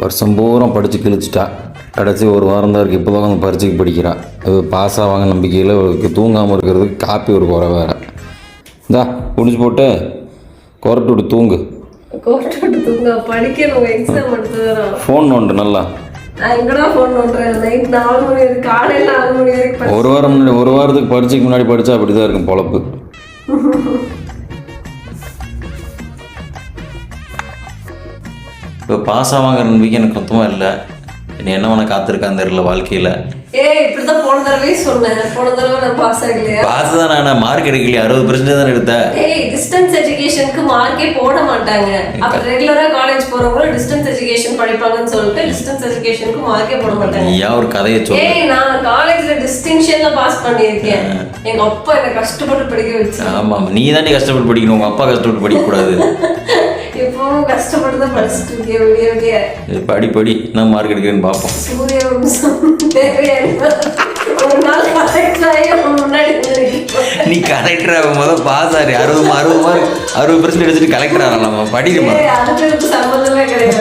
வருஷம் பூரா படித்து கிழிச்சிட்டா. கடைசி ஒரு வாரம் தான் இருக்குது இப்போ தான் வந்து பரீட்சைக்கு படிக்கிறா. அது பாஸ் ஆவாங்க நம்பிக்கையில் அவளுக்கு தூங்காமல் இருக்கிறதுக்கு காப்பி ஒரு குறை வேறு. இந்தா குடிச்சு போட்டு குரட்டு விட்டு தூங்கு. ஃபோன் நோண்டு நல்லா. ஒரு வாரம் முன்னாடி ஒரு வாரத்துக்கு பரீட்சைக்கு முன்னாடி படித்தா அப்படி தான் இருக்கும் பொழப்பு. இப்போ பாஸ் ஆவாங்கிற நம்பிக்கை எனக்கு சுத்தமாக இல்லை. நீ என்ன வேணா காத்திருக்கான்னு தெரியல வாழ்க்கையில். ஏய் இப்படிதான் போன தடவை சொன்னேன். போன தடவை நான் பாஸ் ஆகலையா? பாஸ் தான் நான் மார்க் எடுக்கலையே? அறுபது பர்சன்டேஜ் தான் எடுத்தேன். ஏய் டிஸ்டன்ஸ் எஜுகேஷனுக்கு மார்க்கே போட மாட்டாங்க. அப்ப ரெகுலரா காலேஜ் போறவங்க டிஸ்டன்ஸ் எஜுகேஷன் படிப்பாங்கன்னு சொல்லிட்டு டிஸ்டன்ஸ் எஜுகேஷனுக்கு மார்க்கே போட மாட்டாங்க. நீ ஏன் ஒரு கதையை சொல்லு. ஏய் நான் காலேஜ்ல டிஸ்டிங்ஷன்ல பாஸ் பண்ணியிருக்கேன். எங்க அப்பா என்ன கஷ்டப்பட்டு படிக்க வச்சு ஆமாம் நீ தானே கஷ்டப்பட்டு படிக்கணும். உங்கள் அப்பா கஷ்டப்பட்டு படிக்கக்கூடாது. இப்பவும் கஷ்டப்பட்டு தான் படிச்சுட்டு இருக்கேன் விடிய விடிய இது படி படி. என்ன மார்க் எடுக்கிறேன்னு பார்ப்போம் சூரிய ஒரு நாள் முன்னாடி. நீ கலெக்டர் ஆகும் போது பாஸ் ஆறு. அறுபது அறுபது மார்க் அறுபது பர்சன்ட் எடுத்துட்டு கலெக்டர் ஆகலாம் படிக்கணுமா? அதுக்கு சம்மந்தமே கிடையாது.